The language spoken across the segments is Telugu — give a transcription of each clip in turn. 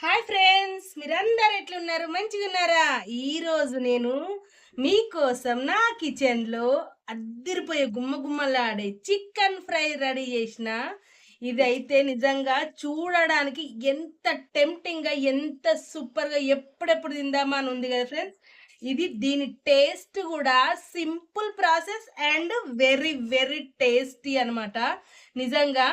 హాయ్ ఫ్రెండ్స్ మీరందరు ఎట్లున్నారు? మంచిగా ఉన్నారా ఈరోజు నేను మీకోసం నా కిచెన్లో అద్దరిపోయే గుమ్మగుమ్మలాడే గుమ్మ గుమ్మలాడే చికెన్ ఫ్రై రెడీ చేసిన. ఇదైతే నిజంగా చూడడానికి ఎంత టెంప్టింగ్గా ఎంత సూపర్గా ఎప్పుడెప్పుడు తిందామా అని ఉంది కదా ఫ్రెండ్స్? ఇది దీని టేస్ట్ కూడా simple process and very very tasty అనమాట నిజంగా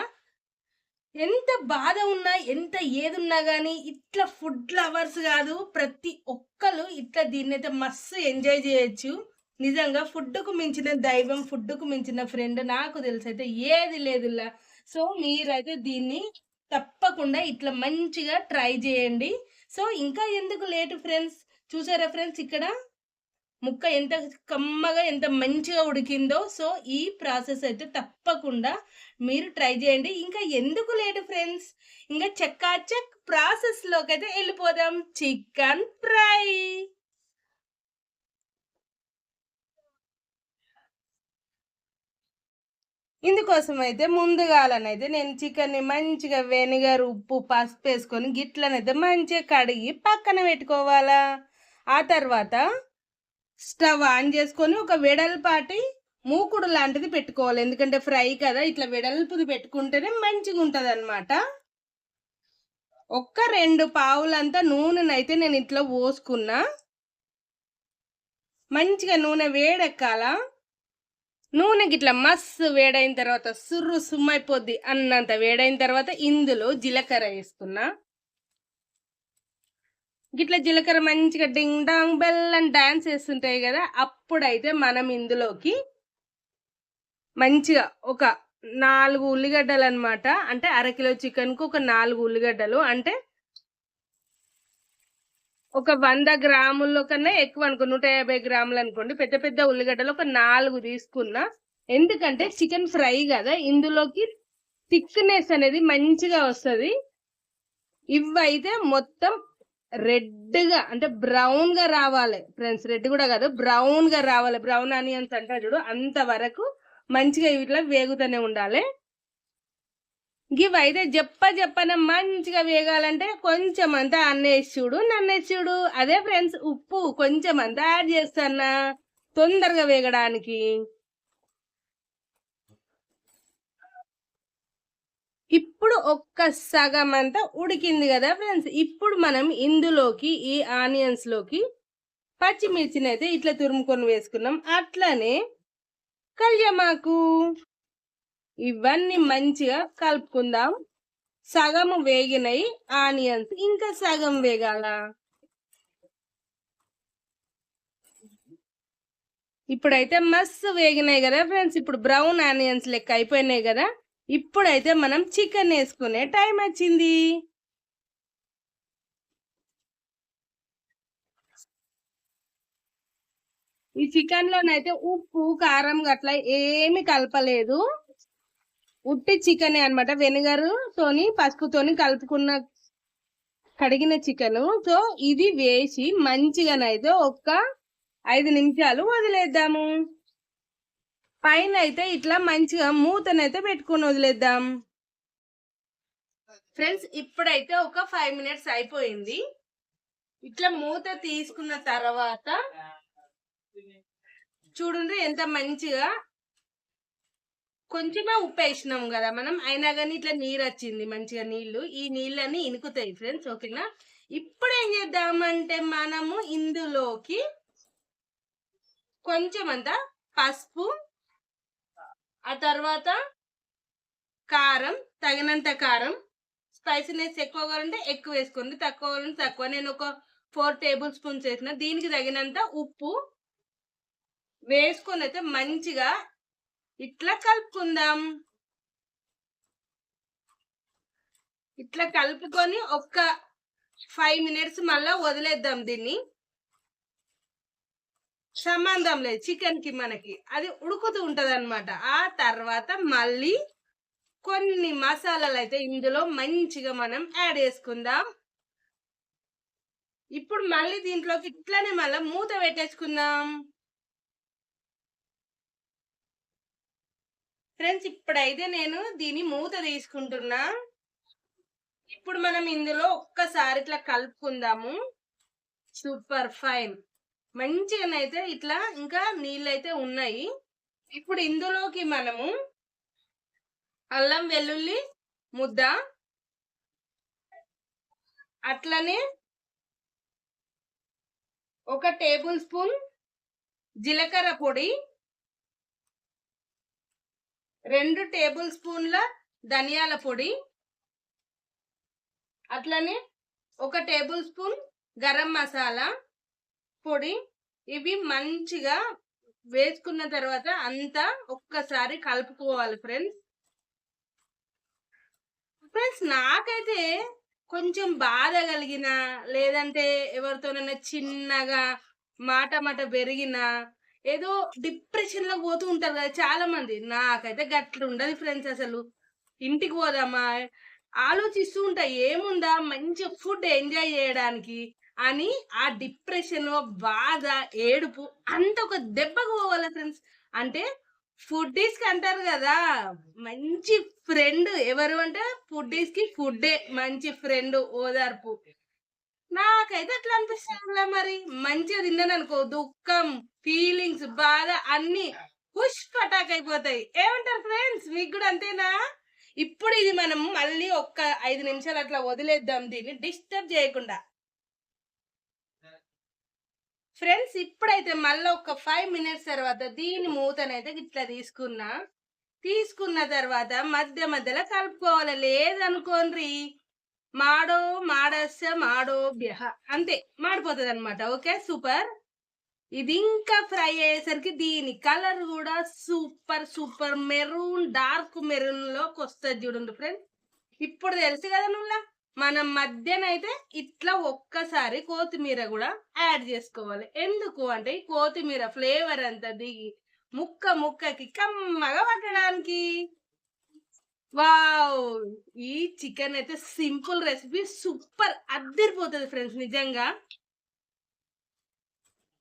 ఎంత బాధ ఉన్నా ఎంత ఏదున్నా కానీ ఇట్లా ఫుడ్ లవర్స్ కాదు ప్రతి ఒక్కరు ఇట్లా దీన్ని అయితే మస్తు ఎంజాయ్ చేయొచ్చు. నిజంగా ఫుడ్కు మించిన దైవం ఫుడ్కు మించిన ఫ్రెండ్ నాకు తెలిసి అయితే ఏది లేదులా. సో మీరైతే దీన్ని తప్పకుండా ఇట్లా మంచిగా ట్రై చేయండి. సో ఇంకా ఎందుకు లేటు ఫ్రెండ్స్? చూసారా ఫ్రెండ్స్ ఇక్కడ? ముక్క ఎంత కమ్మగా ఎంత మంచిగా ఉడికిందో సో ఈ ప్రాసెస్ అయితే తప్పకుండా మీరు ట్రై చేయండి. ఇంకా ఎందుకు లేటు ఫ్రెండ్స్? ఇంకా చెక్కా చెక్ ప్రాసెస్లోకి అయితే వెళ్ళిపోదాం. Chicken fry. ఇందుకోసం అయితే ముందుగాలనైతే నేను చికెన్ని మంచిగా వెనిగర్ ఉప్పు పసుపు వేసుకొని గిట్లనైతే మంచిగా కడిగి పక్కన పెట్టుకోవాలా. ఆ తర్వాత స్టవ్ ఆన్ చేసుకొని ఒక వెడల్పాటి మూకుడు లాంటిది పెట్టుకోవాలి. ఎందుకంటే ఫ్రై కదా ఇట్లా వెడల్పుది పెట్టుకుంటేనే మంచిగా ఉంటుంది అనమాట ఒక్క రెండు పావులంతా నూనెనైతే నేను ఇట్లా పోసుకున్నా. మంచిగా నూనె వేడెక్కాల? నూనెకి ఇట్లా మస్తు వేడైన తర్వాత సుర్రు సుమ్మైపోద్ది అన్నంత వేడైన తర్వాత ఇందులో జీలకర్ర వేసుకున్నా. గిట్ల జీలకర్ర మంచిగా డింగ్ డాంగ్ బెల్ అని డాన్స్ వేస్తుంటాయి కదా అప్పుడైతే మనం ఇందులోకి మంచిగా ఒక నాలుగు ఉల్లిగడ్డలు అనమాట అంటే అరకిలో చికెన్కు ఒక నాలుగు ఉల్లిగడ్డలు అంటే ఒక వంద గ్రాముల్లో కన్నా ఎక్కువ అనుకో నూట యాభై గ్రాములు అనుకోండి పెద్ద పెద్ద ఉల్లిగడ్డలు ఒక నాలుగు తీసుకున్నా ఎందుకంటే చికెన్ ఫ్రై కదా ఇందులోకి థిక్నెస్ అనేది మంచిగా వస్తుంది. ఇవైతే మొత్తం రెడ్గా అంటే బ్రౌన్గా రావాలి ఫ్రెండ్స్. రెడ్ కూడా కాదు బ్రౌన్గా రావాలి. బ్రౌన్ ఆనియన్స్ అంటే చూడు అంత వరకు మంచిగా ఇట్లా వేగుతూనే ఉండాలి. ఇవి అయితే చెప్ప చెప్పన మంచిగా వేగాలంటే కొంచెం అంతా అన్నేసి చూడు నన్నేసి చూడు. అదే ఫ్రెండ్స్ ఉప్పు కొంచెం అంతా యాడ్ చేస్తానా? తొందరగా వేగడానికి. ఇప్పుడు ఒక్క సగం అంతా ఉడికింది కదా ఫ్రెండ్స్. ఇప్పుడు మనం ఇందులోకి ఈ ఆనియన్స్లోకి పచ్చిమిర్చిని అయితే ఇట్లా తురుముకొని వేసుకున్నాం. అట్లనే కళ్యమాకు ఇవన్నీ మంచిగా కలుపుకుందాం. సగం వేగినాయి ఆనియన్స్. ఇంకా సగం వేగాల? ఇప్పుడైతే మస్తు వేగినాయి కదా ఫ్రెండ్స్. ఇప్పుడు బ్రౌన్ ఆనియన్స్ లెక్క అయిపోయినాయి కదా. ఇప్పుడైతే మనం చికెన్ వేసుకునే టైం వచ్చింది. ఈ చికెన్ లోనైతే ఉప్పు కారం గట్లా ఏమి కలపలేదు. ఉట్టి చికెన్ అనమాట వెనిగర్ తోని పసుపుతోని కలుపుకున్న కడిగిన చికెన్ సో ఇది వేసి మంచిగానైతే ఒక్క ఐదు నిమిషాలు వదిలేద్దాము. పైన అయితే ఇట్లా మంచిగా మూతనైతే పెట్టుకొని వదిలేద్దాం. ఫ్రెండ్స్ ఇప్పుడైతే ఒక ఫైవ్ మినిట్స్ అయిపోయింది. ఇట్లా మూత తీసుకున్న తర్వాత చూడండి ఎంత మంచిగా. కొంచెమే ఉప్పు వేసినాం కదా మనం. అయినా కానీ ఇట్లా నీరు వచ్చింది మంచిగా నీళ్ళు ఈ నీళ్ళని ఇనుకుతాయి ఫ్రెండ్స్ ఓకేనా? ఇప్పుడు ఏం చేద్దామంటే మనము ఇందులోకి కొంచెం అంతా పసుపు ఆ తర్వాత కారం తగినంత కారం స్పైసీనెస్ ఎక్కువ కావాలంటే ఎక్కువ వేసుకోండి. తక్కువ కావాలంటే తక్కువ. నేను ఒక ఫోర్ టేబుల్ స్పూన్స్ వేసిన దీనికి తగినంత ఉప్పు వేసుకొని అయితే మంచిగా ఇట్లా కలుపుకుందాం. ఇట్లా కలుపుకొని ఒక్క ఫైవ్ మినిట్స్ మళ్ళీ వదిలేద్దాం దీన్ని. సంబంధం లేదు. చికెన్కి మనకి. అది ఉడుకుతూ ఉంటది అనమాట ఆ తర్వాత మళ్ళీ కొన్ని మసాలాలు అయితే ఇందులో మంచిగా మనం యాడ్ చేసుకుందాం. ఇప్పుడు మళ్ళీ దీంట్లోకి ఇట్లానే మళ్ళీ మూత పెట్టేసుకుందాం. ఫ్రెండ్స్ ఇప్పుడైతే నేను దీని మూత తీసుకుంటున్నా. ఇప్పుడు మనం ఇందులో ఒక్కసారి ఇట్లా కలుపుకుందాము. Super fine. మంచిగానైతే ఇట్లా ఇంకా నీళ్ళైతే ఉన్నాయి. ఇప్పుడు ఇందులోకి మనము అల్లం వెల్లుల్లి ముద్ద అట్లనే ఒక టేబుల్ స్పూన్ జీలకర్ర పొడి రెండు టేబుల్ స్పూన్ల ధనియాల పొడి అట్లనే ఒక టేబుల్ స్పూన్ గరం మసాలా పొడి ఇవి మంచిగా వేసుకున్న తర్వాత అంతా ఒక్కసారి కలుపుకోవాలి ఫ్రెండ్స్. ఫ్రెండ్స్ నాకైతే కొంచెం బాధ కలిగిన లేదంటే ఎవరితోనైనా చిన్నగా మాట మాట పెరిగిన ఏదో డిప్రెషన్లో పోతూ ఉంటారు కదా చాలా మంది నాకైతే గట్లు ఉండదు ఫ్రెండ్స్ అసలు. ఇంటికి పోదామా? ఆలోచిస్తూ ఉంటా ఏముందా? మంచి ఫుడ్ ఎంజాయ్ చేయడానికి. అని ఆ డిప్రెషన్ బాధ ఏడుపు అంత ఒక దెబ్బకు పోవాలి ఫ్రెండ్స్. అంటే ఫుడ్డీస్కి అంటారు కదా మంచి ఫ్రెండ్ ఎవరు అంటే ఫుడ్డీస్కి ఫుడ్డే మంచి ఫ్రెండ్ ఓదార్పు. నాకైతే అట్లా అనిపిస్తుంది మరి. మంచిగా తిన్నాను అనుకో దుఃఖం ఫీలింగ్స్ బాధ అన్ని హుష్ పటాక్ అయిపోతాయి. ఏమంటారు ఫ్రెండ్స్? మీకు కూడా అంతేనా? ఇప్పుడు ఇది మనం మళ్ళీ ఒక్క ఐదు నిమిషాలు అట్లా వదిలేద్దాం. దీన్ని డిస్టర్బ్ చేయకుండా. ఫ్రెండ్స్ ఇప్పుడైతే మళ్ళీ ఒక ఫైవ్ మినిట్స్ తర్వాత దీని మూతనైతే ఇట్లా తీసుకున్నా. తీసుకున్న తర్వాత మధ్య మధ్యలో కలుపుకోవాలి. లేదనుకోండి మాడో మాడస్య మాడో బ్యహ అంతే మాడిపోతుంది అనమాట ఓకే సూపర్. ఇది ఇంకా ఫ్రై అయ్యేసరికి దీని కలర్ కూడా సూపర్ సూపర్ మెరూన్ డార్క్ మెరూన్లోకి వస్తుంది చూడండి ఫ్రెండ్స్. ఇప్పుడు తెలుసు కదా నువ్వు మనం మధ్యనైతే ఇట్లా ఒక్కసారి కొత్తిమీర కూడా యాడ్ చేసుకోవాలి. ఎందుకు అంటే ఈ కొత్తిమీర ఫ్లేవర్ అంతా దిగి ముక్క ముక్కకి కమ్మగా పట్టడానికి. వావ్! ఈ చికెన్ అయితే సింపుల్ రెసిపీ సూపర్ అద్దరిపోతుంది ఫ్రెండ్స్ నిజంగా.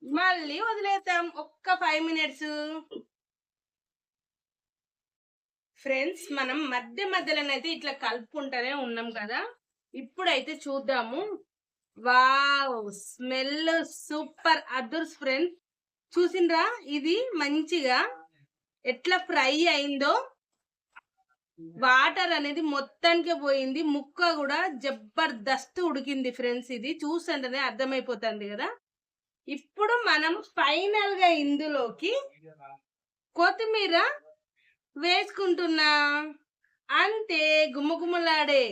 మళ్ళీ వదిలేద్దాం ఒక్క ఫైవ్ మినిట్స్. ఫ్రెండ్స్ మనం మధ్య మధ్యలోనైతే ఇట్లా కలుపుకుంటూనే ఉన్నాం కదా. ఇప్పుడైతే చూద్దాము. Wow! Smell super! Others friends చూసిండ్రా? ఇది మంచిగా ఎట్లా ఫ్రై అయిందో? వాటర్ అనేది మొత్తానికి పోయింది. ముక్క కూడా జబర్దస్త్ ఉడికింది ఫ్రెండ్స్ ఇది. చూసంటేనే అర్థమైపోతుంది కదా? ఇప్పుడు మనం ఫైనల్గా ఇందులోకి కొత్తిమీర వేసుకుంటున్నా. అంతే గుమ్మగుమ్మలాడే.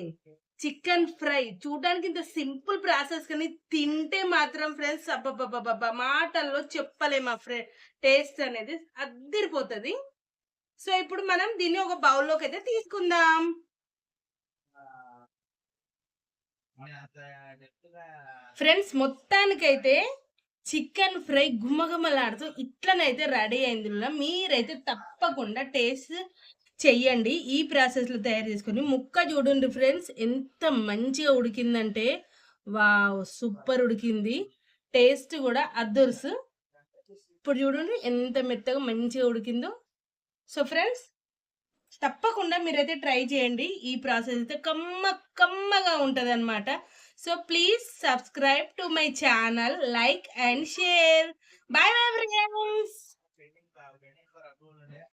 Chicken fry. చూడడానికి ఇంత సింపుల్ ప్రాసెస్ కానీ తింటే మాత్రం ఫ్రెండ్స్ అబ్బబ్బబ్బబ్బ మాటల్లో చెప్పలేము ఆ ఫ్రె టేస్ట్ అనేది అద్దరిపోతుంది. సో ఇప్పుడు మనం దీన్ని ఒక బౌల్లోకి అయితే తీసుకుందాం. ఫ్రెండ్స్ మొత్తానికైతే చికెన్ ఫ్రై గుమ్మగుమ్మలాడుతూ ఇట్లనైతే రెడీ అయింది. మీరైతే తప్పకుండా టేస్ట్ చెయ్యండి. ఈ ప్రాసెస్లో తయారు చేసుకొని ముక్క చూడండి ఫ్రెండ్స్ ఎంత మంచిగా ఉడికిందంటే వావ్ సూపర్ ఉడికింది. టేస్ట్ కూడా అద్దర్స్ ఇప్పుడు చూడండి ఎంత మెత్తగా మంచిగా ఉడికిందో. సో ఫ్రెండ్స్ తప్పకుండా మీరైతే ట్రై చేయండి. ఈ ప్రాసెస్ అయితే కమ్మ కమ్మగా ఉంటుంది అనమాట so please subscribe to my channel like and share bye bye friends